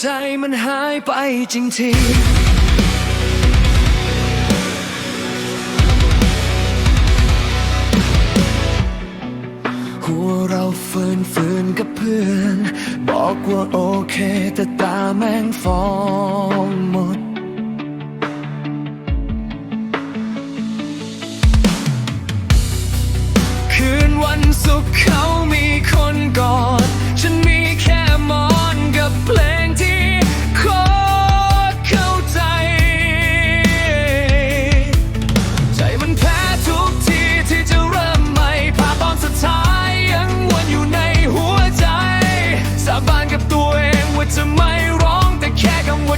ใจมันหายไปจริงทีหัวเราฝืนฝืนกับเพื่อน บอกว่าโอเค แต่ตาแม่งฟองหมด คืนวันสุขเขามี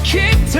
kicked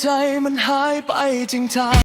ใจมันหายไปจริงจัง